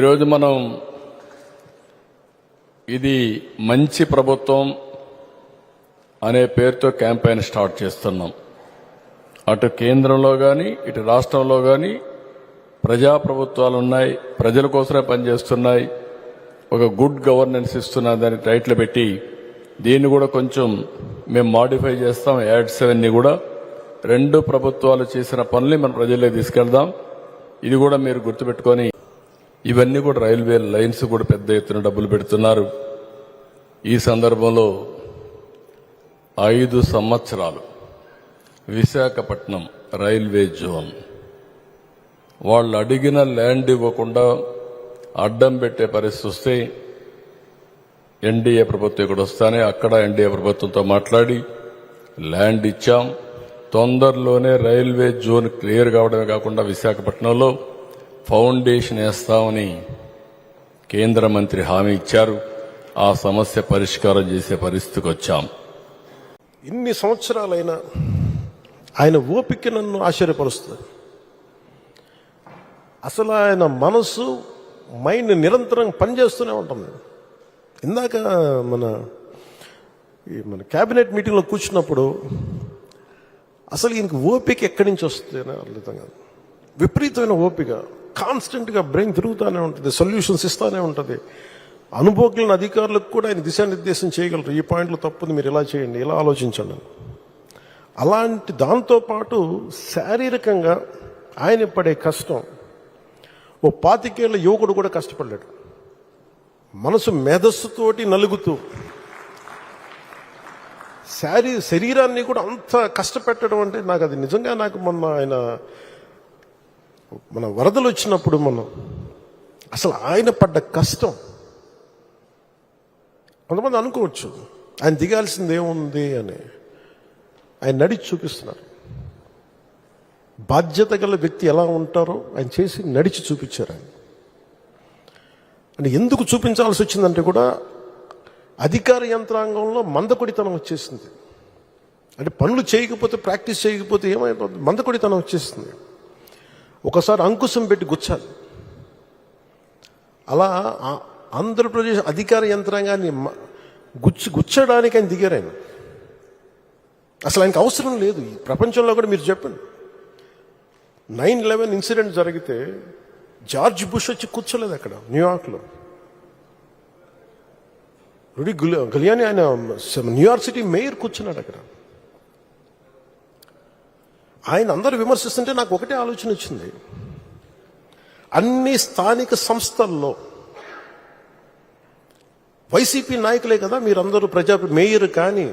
ఈరోజు మనం ఇది మంచి ప్రభుత్వం అనే పేరుతో క్యాంపెయిన్ స్టార్ట్ చేస్తున్నాం. అటు కేంద్రంలో కానీ ఇటు రాష్ట్రంలో కానీ ప్రజాప్రభుత్వాలు ఉన్నాయి ప్రజల కోసమే పనిచేస్తున్నాయి. ఒక గుడ్ గవర్నెన్స్ ఇస్తున్న దాన్ని టైట్లు పెట్టి దీన్ని కూడా కొంచెం మేము మాడిఫై చేస్తాం యాడ్ సెవెన్ని కూడా. రెండు ప్రభుత్వాలు చేసిన పనుల్ని మన ప్రజల్లో తీసుకెళ్దాం. ఇది కూడా మీరు గుర్తుపెట్టుకొని ఇవన్నీ కూడా రైల్వే లైన్స్ కూడా పెద్ద ఎత్తున డబ్బులు పెడుతున్నారు. ఈ సందర్భంలో ఐదు సంవత్సరాలు విశాఖపట్నం రైల్వే జోన్. వాళ్ళు అడిగిన ల్యాండ్ ఇవ్వకుండా అడ్డం పెట్టే పరిస్థితి వస్తే ఎన్డీఏ ప్రభుత్వం ఇక్కడ వస్తానే అక్కడ ఎన్డీఏ ప్రభుత్వంతో మాట్లాడి ల్యాండ్ ఇచ్చాం. తొందరలోనే రైల్వే జోన్ క్లియర్ కావడమే కాకుండా విశాఖపట్నంలో ఫౌండేషన్ వేస్తామని కేంద్ర మంత్రి హామీ ఇచ్చారు. ఆ సమస్య పరిష్కారం చేసే పరిస్థితికి వచ్చాం. ఇన్ని సంవత్సరాలైనా ఆయన ఓపిక నన్ను ఆశ్చర్యపరుస్తుంది. అసలు ఆయన మనసు మైండ్ నిరంతరం పనిచేస్తూనే ఉంటుంది ఇందాక మన ఈ మన క్యాబినెట్ మీటింగ్లో కూర్చున్నప్పుడు అసలు ఈయనకి ఓపిక ఎక్కడి నుంచి వస్తుంది అని అర్థం కాదు. విపరీతమైన ఓపిక. కాన్స్టెంట్గా బ్రెయిన్ తిరుగుతూనే ఉంటుంది సొల్యూషన్స్ ఇస్తూనే ఉంటుంది. అనుభవజ్ఞులైన అధికారులకు కూడా ఆయన దిశానిర్దేశం చేయగలరు. ఈ పాయింట్లో తప్పుంది మీరు ఇలా చేయండి ఇలా ఆలోచించండి అలాంటి దాంతోపాటు శారీరకంగా ఆయన పడే కష్టం ఓ పాతికేళ్ళ యువకుడు కూడా కష్టపడ్డాడు. మనసు మేధస్సుతోటి నలుగుతూ శారీ శరీరాన్ని కూడా అంత కష్టపెట్టడం అంటే నాకు అది నిజంగా నాకు మొన్న ఆయన మన వరదలు వచ్చినప్పుడు మనం అసలు ఆయన పడ్డ కష్టం. కొంతమంది అనుకోవచ్చు ఆయన దిగాల్సింది ఏముంది అని. ఆయన నడిచి చూపిస్తున్నారు. బాధ్యత గల వ్యక్తి ఎలా ఉంటారో ఆయన చేసి నడిచి చూపించారు ఆయన. అంటే ఎందుకు చూపించాల్సి వచ్చిందంటే కూడా అధికార యంత్రాంగంలో మందకొడితనం వచ్చేసింది. అంటే పనులు చేయకపోతే ప్రాక్టీస్ చేయకపోతే ఏమైపోతుంది? మందకొడితనం వచ్చేసింది. ఒకసారి అంకుశం పెట్టి గుచ్చాలి. అలా ఆ- ఆంధ్రప్రదేశ్ అధికార యంత్రాంగాన్ని మ- గుచ్చి గుచ్చడానికి ఆయన దిగారు ఆయన. అసలు ఆయనకు అవసరం లేదు. ఈ ప్రపంచంలో కూడా మీరు చెప్పండి. నైన్ లెవెన్ ఇన్సిడెంట్ జరిగితే జార్జ్ బుష్ వచ్చి కూర్చోలేదు అక్కడ న్యూయార్క్లో. రుడి గులి- గలియాని ఆయన న్యూయార్క్ సిటీ మేయర్ కూర్చున్నాడు అక్కడ. ఆయన అందరు విమర్శిస్తుంటే నాకు ఒకటే ఆలోచన వచ్చింది. అన్ని స్థానిక సంస్థల్లో వైసీపీ నాయకులే కదా మీరందరూ ప్రజా మేయర్ కానీ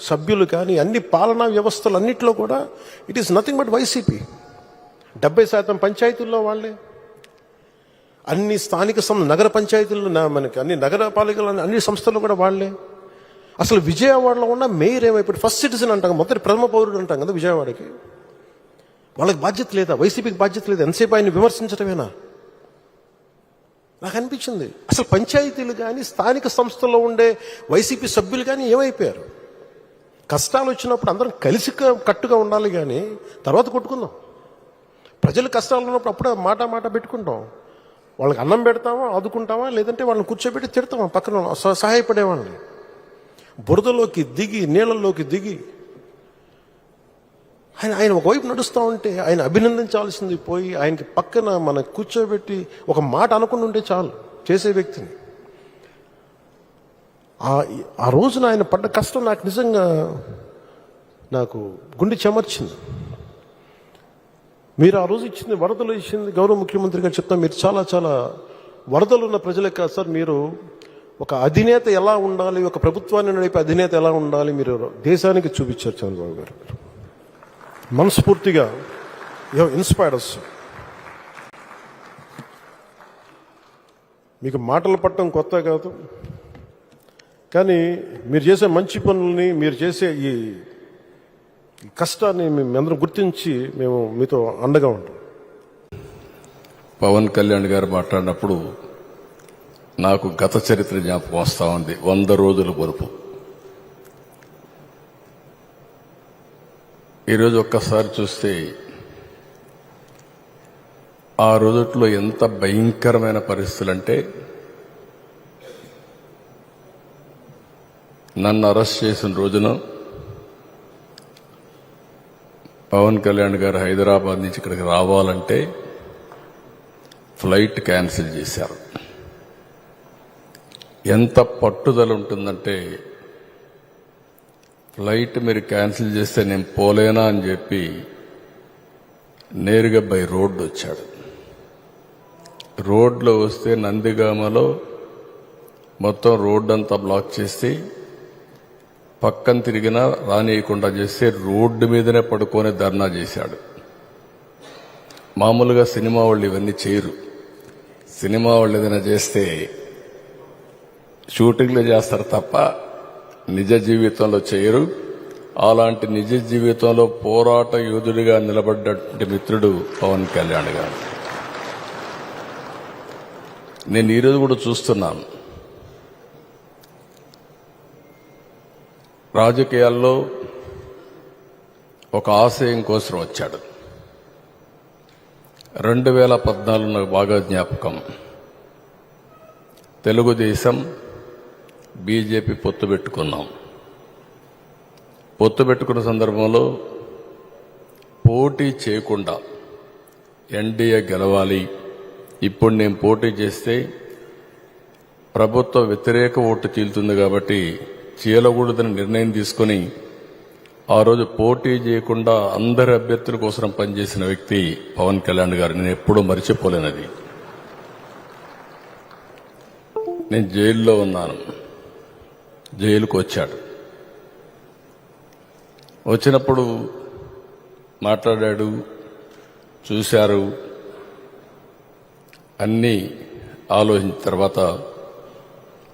సభ్యులు కానీ అన్ని పాలనా వ్యవస్థలు అన్నిట్లో కూడా it is nothing but YCP. డెబ్బై శాతం పంచాయతీల్లో వాళ్ళే. అన్ని స్థానిక సం నగర పంచాయతీల్లో మనకి అన్ని నగరపాలికలు అన్ని సంస్థలు కూడా వాళ్ళే. అసలు విజయవాడలో ఉన్న మేయర్ ఏమైపోయి ఫస్ట్ సిటిజన్ అంటాం మొదటి ప్రథమ పౌరుడు అంటాం కదా విజయవాడకి. వాళ్ళకి బాధ్యత లేదా? వైసీపీకి బాధ్యత లేదా? ఎంతసేపు ఆయన విమర్శించడమేనా నాకు అనిపించింది. అసలు పంచాయతీలు కానీ స్థానిక సంస్థల్లో ఉండే వైసీపీ సభ్యులు కానీ ఏమైపోయారు? కష్టాలు వచ్చినప్పుడు అందరం కలిసి కట్టుగా ఉండాలి కానీ తర్వాత కొట్టుకుందాం. ప్రజలు కష్టాలు ఉన్నప్పుడు అప్పుడే మాట మాట పెట్టుకుంటాం. వాళ్ళకి అన్నం పెడతామా ఆదుకుంటామా లేదంటే వాళ్ళని కూర్చోబెట్టి తిడతామా పక్కన సహాయపడేవాళ్ళని బురదలోకి దిగి నీళ్ళల్లోకి దిగి ఆయన ఆయన ఒకవైపు నడుస్తూ ఉంటే ఆయన అభినందించాల్సింది పోయి ఆయనకి పక్కన మన కూర్చోబెట్టి ఒక మాట అనుకుని ఉంటే చాలు చేసే వ్యక్తిని. ఆ ఆ రోజున ఆయన పడ్డ కష్టం నాకు నిజంగా నాకు గుండె చెమర్చింది. మీరు ఆ రోజు ఇచ్చింది వరదలు ఇచ్చింది గౌరవ ముఖ్యమంత్రి గారు చెప్తాం మీరు చాలా చాలా వరదలు ఉన్న ప్రజలే కాదు సార్ మీరు ఒక అధినేత ఎలా ఉండాలి ఒక ప్రభుత్వాన్ని నడిపే అధినేత ఎలా ఉండాలి మీరు దేశానికి చూపించారు చంద్రబాబు గారు. మనస్ఫూర్తిగా యూ ఇన్స్పైర్డ్ అస్ మీకు మాటలు పట్టడం కొత్త కాదు. కానీ మీరు చేసే మంచి పనుల్ని మీరు చేసే ఈ కష్టాన్ని మేము అందరం గుర్తించి మేము మీతో అండగా ఉంటాం. పవన్ కళ్యాణ్ గారు మాట్లాడినప్పుడు నాకు గత చరిత్ర జ్ఞాపకం వస్తూ ఉంది. వంద రోజుల పొరుపు. ఈరోజు ఒక్కసారి చూస్తే ఆ రోజుట్లో ఎంత భయంకరమైన పరిస్థితులు అంటే నన్ను అరెస్ట్ చేసిన రోజున పవన్ కళ్యాణ్ గారు హైదరాబాద్ నుంచి ఇక్కడికి రావాలంటే ఫ్లైట్ క్యాన్సిల్ చేశారు. ఎంత పట్టుదల ఉంటుందంటే ఫ్లైట్ మీరు క్యాన్సిల్ చేస్తే నేను పోలేనా అని చెప్పి నేరుగా బై రోడ్డు వచ్చాడు. రోడ్లో వస్తే నందిగామలో మొత్తం రోడ్డు అంతా బ్లాక్ చేసి పక్కన తిరిగినా రానియకుండా చేస్తే రోడ్డు మీదనే పడుకొని ధర్నా చేశాడు. మామూలుగా సినిమా వాళ్ళు ఇవన్నీ చేయరు. సినిమా వాళ్ళు ఏదైనా చేస్తే షూటింగ్లు చేస్తారు తప్ప నిజ జీవితంలో చేయరు. అలాంటి నిజ జీవితంలో పోరాట యోధుడిగా నిలబడ్డటువంటి మిత్రుడు పవన్ కళ్యాణ్ గారు. నేను ఈరోజు కూడా చూస్తున్నాను. రాజకీయాల్లో ఒక ఆశయం కోసం వచ్చాడు. రెండు వేల పద్నాలుగు నాకు బాగా జ్ఞాపకం. తెలుగుదేశం బీజేపీ పొత్తు పెట్టుకున్నాం. పొత్తు పెట్టుకున్న సందర్భంలో పోటీ చేయకుండా ఎన్డీఏ గెలవాలి. ఇప్పుడు నేను పోటీ చేస్తే ప్రభుత్వ వ్యతిరేక ఓటు చీలుతుంది కాబట్టి చీలకూడదని నిర్ణయం తీసుకుని ఆ రోజు పోటీ చేయకుండా అందరి అభ్యర్థుల కోసం పనిచేసిన వ్యక్తి పవన్ కళ్యాణ్ గారు. నేను ఎప్పుడూ మర్చిపోలేనది. నేను జైల్లో ఉన్నాను. జైలుకు వచ్చాడు. వచ్చినప్పుడు మాట్లాడాడు చూశారు అన్నీ ఆలోచించిన తర్వాత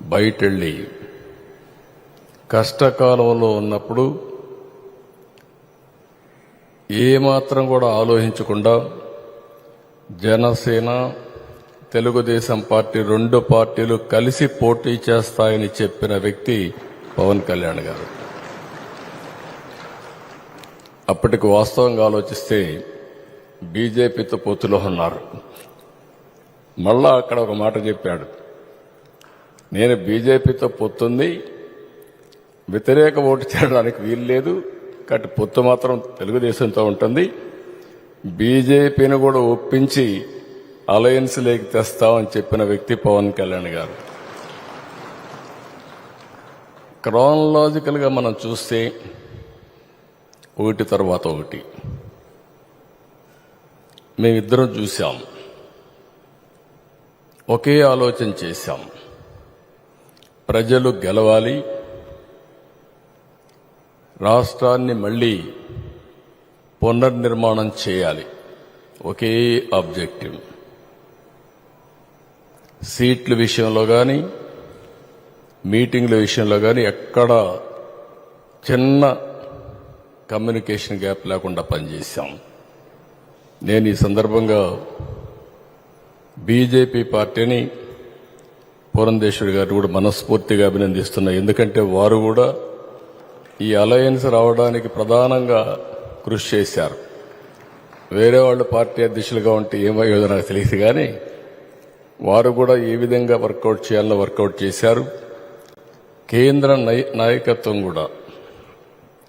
బయటెళ్ళి కష్టకాలంలో ఉన్నప్పుడు ఏమాత్రం కూడా ఆలోచించకుండా జనసేన తెలుగుదేశం పార్టీ రెండు పార్టీలు కలిసి పోటీ చేస్తాయని చెప్పిన వ్యక్తి పవన్ కళ్యాణ్ గారు. అప్పటికి వాస్తవంగా ఆలోచిస్తే బీజేపీతో పొత్తులో ఉన్నారు. మళ్ళా అక్కడ ఒక మాట చెప్పాడు. నేను బీజేపీతో పొత్తుంది వ్యతిరేక ఓటు చేయడానికి వీలు లేదు కాబట్టి పొత్తు మాత్రం తెలుగుదేశంతో ఉంటుంది. బీజేపీని కూడా ఒప్పించి అలయన్స్ లేక్ తెస్తామని చెప్పిన వ్యక్తి పవన్ కళ్యాణ్ గారు. క్రోనలాజికల్గా మనం చూస్తే ఒకటి తర్వాత ఒకటి. మేమిద్దరం చూసాం ఒకే ఆలోచన చేశాం. ప్రజలు గెలవాలి. రాష్ట్రాన్ని మళ్ళీ పునర్నిర్మాణం చేయాలి. ఒకే ఆబ్జెక్టివ్. సీట్ల విషయంలో కానీ మీటింగ్ల విషయంలో కానీ ఎక్కడ చిన్న కమ్యూనికేషన్ గ్యాప్ లేకుండా పనిచేశాం. నేను ఈ సందర్భంగా బీజేపీ పార్టీని పురంధేశ్వరి గారు కూడా మనస్ఫూర్తిగా అభినందిస్తున్నా. ఎందుకంటే వారు కూడా ఈ అలయన్స్ రావడానికి ప్రధానంగా కృషి చేశారు. వేరే వాళ్ళు పార్టీ అధ్యక్షులుగా ఉంటే ఏమయ్యేదో నాకు తెలియదు కానీ వారు కూడా ఏ విధంగా వర్కౌట్ చేయాలో వర్కౌట్ చేశారు. కేంద్ర నై- నాయకత్వం కూడా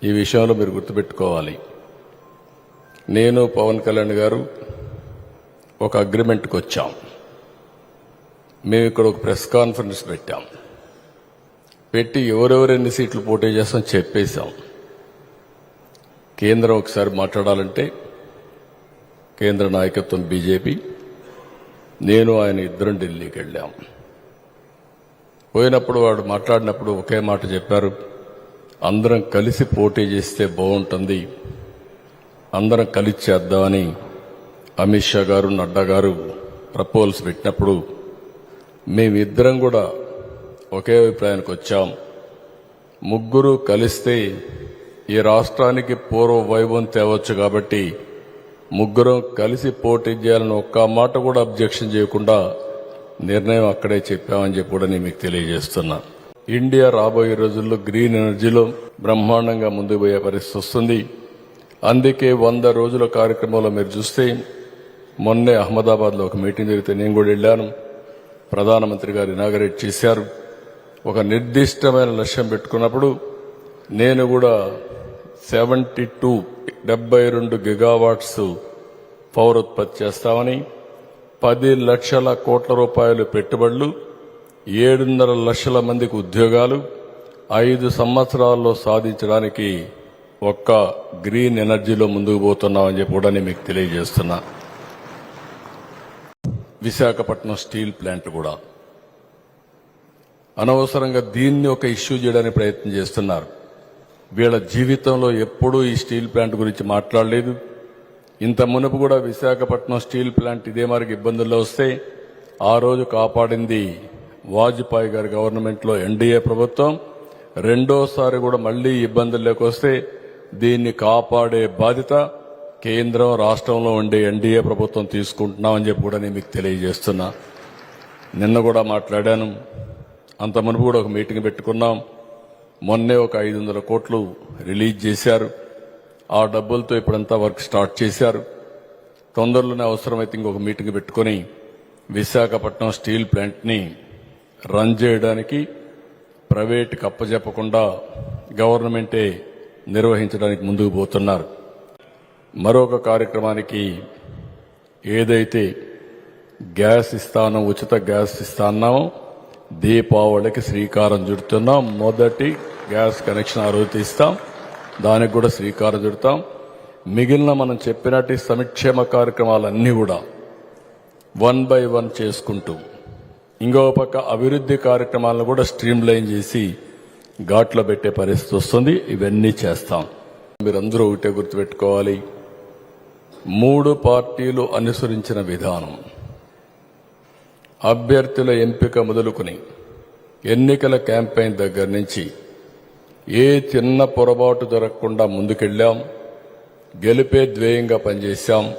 ఈ విషయంలో మీరు గుర్తుపెట్టుకోవాలి. నేను పవన్ కళ్యాణ్ గారు ఒక అగ్రిమెంట్కి వచ్చాం. మేము ఇక్కడ ఒక ప్రెస్ కాన్ఫరెన్స్ పెట్టాం. పెట్టి ఎవరెవరు ఎన్ని సీట్లు పోటీ చేస్తాం చెప్పేశాం. కేంద్రం ఒకసారి మాట్లాడాలంటే కేంద్ర నాయకత్వం బీజేపీ నేను ఆయన ఇద్దరం ఢిల్లీకి వెళ్ళాం. పోయినప్పుడు వాడు మాట్లాడినప్పుడు ఒకే మాట చెప్పారు అందరం కలిసి పోటీ చేస్తే బాగుంటుంది అందరం కలిసి చేద్దామని అమిత్ షా గారు నడ్డా గారు ప్రపోజల్స్ పెట్టినప్పుడు మేమిద్దరం కూడా ఒకే అభిప్రాయానికి వచ్చాం. ముగ్గురు కలిస్తే ఈ రాష్ట్రానికి పూర్వ వైభవం తేవచ్చు కాబట్టి ముగ్గురం కలిసి పోటీ చేయాలని ఒక్క మాట కూడా అబ్జెక్షన్ చేయకుండా నిర్ణయం అక్కడే చెప్పామని చెప్పి కూడా నేను మీకు తెలియజేస్తున్నా. ఇండియా రాబోయే రోజుల్లో గ్రీన్ ఎనర్జీలో బ్రహ్మాండంగా ముందుకు పోయే పరిస్థితి వస్తుంది. అందుకే వంద రోజుల కార్యక్రమంలో మీరు చూస్తే మొన్నే అహ్మదాబాద్లో ఒక మీటింగ్ జరిగితే నేను కూడా వెళ్ళాను. ప్రధానమంత్రి గారు ఇనాగరేట్ చేశారు. ఒక నిర్దిష్టమైన లక్ష్యం పెట్టుకున్నప్పుడు నేను కూడా సెవెంటీ టూ డెబ్బై రెండు గిగావాట్స్ పవర్ ఉత్పత్తి చేస్తామని పది లక్షల కోట్ల రూపాయలు పెట్టుబడులు ఏడున్నర లక్షల మందికి ఉద్యోగాలు ఐదు సంవత్సరాల్లో సాధించడానికి ఒక్క గ్రీన్ ఎనర్జీలో ముందుకు పోతున్నామని చెప్పి కూడా నేను మీకు తెలియజేస్తున్నా. విశాఖపట్నం స్టీల్ ప్లాంట్ కూడా. అనవసరంగా దీన్ని ఒక ఇష్యూ చేయడానికి ప్రయత్నం చేస్తున్నారు. వీళ్ళ జీవితంలో ఎప్పుడూ ఈ స్టీల్ ప్లాంట్ గురించి మాట్లాడలేదు. ఇంత మునుపు కూడా విశాఖపట్నం స్టీల్ ప్లాంట్ ఇదే మరికి ఇబ్బందుల్లో వస్తే ఆ రోజు కాపాడింది వాజ్పేయి గారి గవర్నమెంట్లో ఎన్డీఏ ప్రభుత్వం. రెండోసారి కూడా మళ్ళీ ఇబ్బందుల్లోకి వస్తే దీన్ని కాపాడే బాధ్యత కేంద్రం రాష్ట్రంలో ఉండే ఎన్డీఏ ప్రభుత్వం తీసుకుంటున్నామని చెప్పి కూడా నేను మీకు తెలియజేస్తున్నా. నిన్న కూడా మాట్లాడాను. అంత మునుపు కూడా ఒక మీటింగ్ పెట్టుకున్నాం. మొన్నే ఒక ఐదు వందల కోట్లు రిలీజ్ చేశారు. ఆ డబ్బులతో ఇప్పుడంతా వర్క్ స్టార్ట్ చేశారు. తొందరలోనే అవసరమైతే ఇంకొక మీటింగ్ పెట్టుకొని విశాఖపట్నం స్టీల్ ప్లాంట్ని రన్ చేయడానికి ప్రైవేట్కి అప్పజెప్పకుండా గవర్నమెంటే నిర్వహించడానికి ముందుకు పోతున్నారు. మరొక కార్యక్రమానికి ఏదైతే గ్యాస్ ఇస్తానో ఉచిత గ్యాస్ ఇస్తాన్నామో దీపావళికి శ్రీకారం చుడుతున్నాం. మొదటి గ్యాస్ కనెక్షన్ ఆ రోజు తీస్తాం. దానికి కూడా శ్రీకారం చుడతాం. మిగిలిన మనం చెప్పినట్టు సంక్షేమ కార్యక్రమాలన్నీ కూడా వన్ బై వన్ చేసుకుంటూ ఇంకో పక్క అభివృద్ధి కార్యక్రమాలను కూడా స్ట్రీమ్ లైన్ చేసి ఘాట్లో పెట్టే పరిస్థితి వస్తుంది. ఇవన్నీ చేస్తాం. మీరందరూ ఒకటే గుర్తుపెట్టుకోవాలి. మూడు పార్టీలు అనుసరించిన విధానం. అభ్యర్థుల ఎంపిక మొదలుకొని ఎన్నికల క్యాంపెయిన్ దగ్గర నుంచి ఏ చిన్న పొరపాటు జరగకుండా ముందుకెళ్ళాం గెలిపే ధ్యేయంగా పనిచేశాం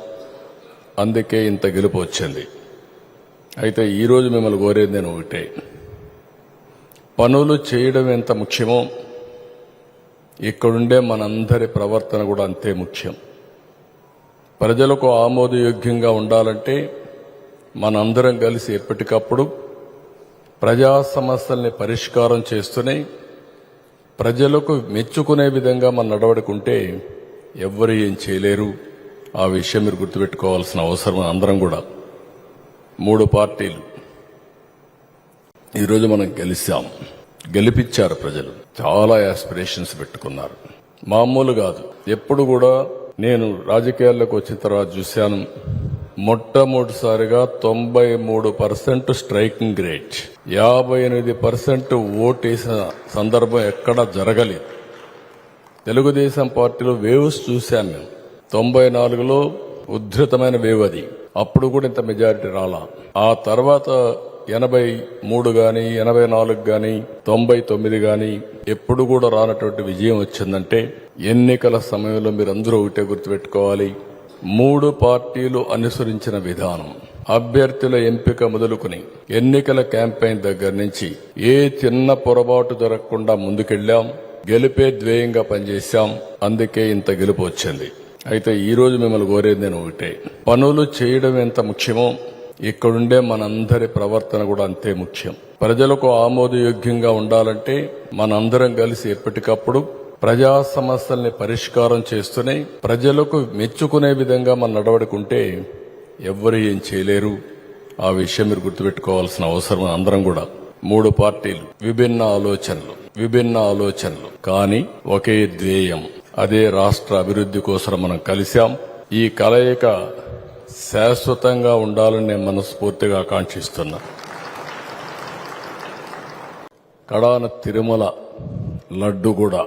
అందుకే ఇంత గెలుపు వచ్చింది. అయితే ఈరోజు మిమ్మల్ని కోరేది నేను ఒకటే. పనులు చేయడం ఎంత ముఖ్యమో ఇక్కడుండే మనందరి ప్రవర్తన కూడా అంతే ముఖ్యం. ప్రజలకు ఆమోదయోగ్యంగా ఉండాలంటే మనందరం కలిసి ఎప్పటికప్పుడు ప్రజా సమస్యల్ని పరిష్కారం చేస్తూనే ప్రజలకు మెచ్చుకునే విధంగా మన నడవడుకుంటే ఎవ్వరు ఏం చేయలేరు. ఆ విషయం మీరు గుర్తుపెట్టుకోవాల్సిన అవసరం అందరం కూడా. మూడు పార్టీలు. ఈరోజు మనం గెలిచాం. గెలిపించారు ప్రజలు. చాలా యాస్పిరేషన్స్ పెట్టుకున్నారు. మామూలు కాదు. ఎప్పుడు కూడా నేను రాజకీయాల్లోకి వచ్చిన తర్వాత చూశాను. మొట్టమొదటిసారిగా తొంభై మూడు పర్సెంట్ స్ట్రైకింగ్ రేట్. యాభై ఎనిమిది పర్సెంట్ ఓటేసిన సందర్భం ఎక్కడా జరగలేదు. తెలుగుదేశం పార్టీలో వేవ్స్ చూశాను మేము. తొంభై నాలుగులో ఉద్ధృతమైన వేవ్ అది. అప్పుడు కూడా ఇంత మెజారిటీ రాలా. ఆ తర్వాత ఎనభై మూడు గాని ఎనభై నాలుగు గాని తొంభై తొమ్మిది గాని ఎప్పుడు కూడా రానటువంటి విజయం వచ్చిందంటే ఎన్నికల సమయంలో మీరందరూ ఒకటే గుర్తుపెట్టుకోవాలి. మూడు పార్టీలు అనుసరించిన విధానం. అభ్యర్థుల ఎంపిక మొదలుకుని ఎన్నికల క్యాంపెయిన్ దగ్గర నుంచి ఏ చిన్న పొరపాటు జరగకుండా ముందుకెళ్ళాం. గెలిపే ధ్యేయంగా పనిచేశాం. అందుకే ఇంత గెలుపు వచ్చింది. అయితే ఈ రోజు మిమ్మల్ని కోరేది నేను ఒకటే. పనులు చేయడం ఎంత ముఖ్యమో ఇక్కడుండే మనందరి ప్రవర్తన కూడా అంతే ముఖ్యం. ప్రజలకు ఆమోదయోగ్యంగా ఉండాలంటే మనందరం కలిసి ఎప్పటికప్పుడు ప్రజా సమస్యల్ని పరిష్కారం చేస్తూనే ప్రజలకు మెచ్చుకునే విధంగా మన నడవడుకుంటే ఎవ్వరు ఏం చేయలేరు. ఆ విషయం మీరు గుర్తుపెట్టుకోవాల్సిన అవసరం అందరం కూడా. మూడు పార్టీలు విభిన్న ఆలోచనలు విభిన్న ఆలోచనలు. కానీ ఒకే ధ్యేయం అదే రాష్ట్ర అభివృద్ధి కోసం మనం కలిశాం. ఈ కలయిక శాశ్వతంగా ఉండాలని నేను మనస్ఫూర్తిగా ఆకాంక్షిస్తున్నా. కడాన తిరుమల లడ్డు కూడా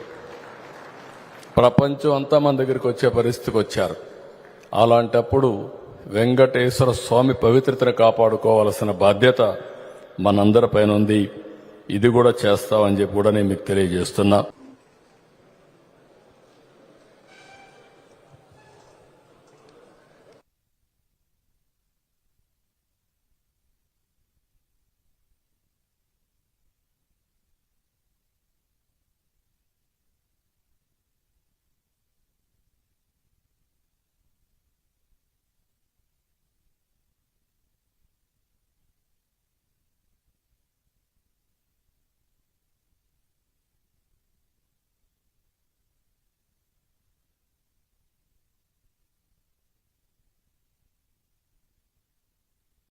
ప్రపంచం అంతా మన దగ్గరికి వచ్చే పరిస్థితికి వచ్చారు. అలాంటప్పుడు వెంకటేశ్వర స్వామి పవిత్రతను కాపాడుకోవాల్సిన బాధ్యత మనందరిపైన ఉంది ఇది కూడా చేస్తామని చెప్పి కూడా నేను మీకు తెలియజేస్తున్నా.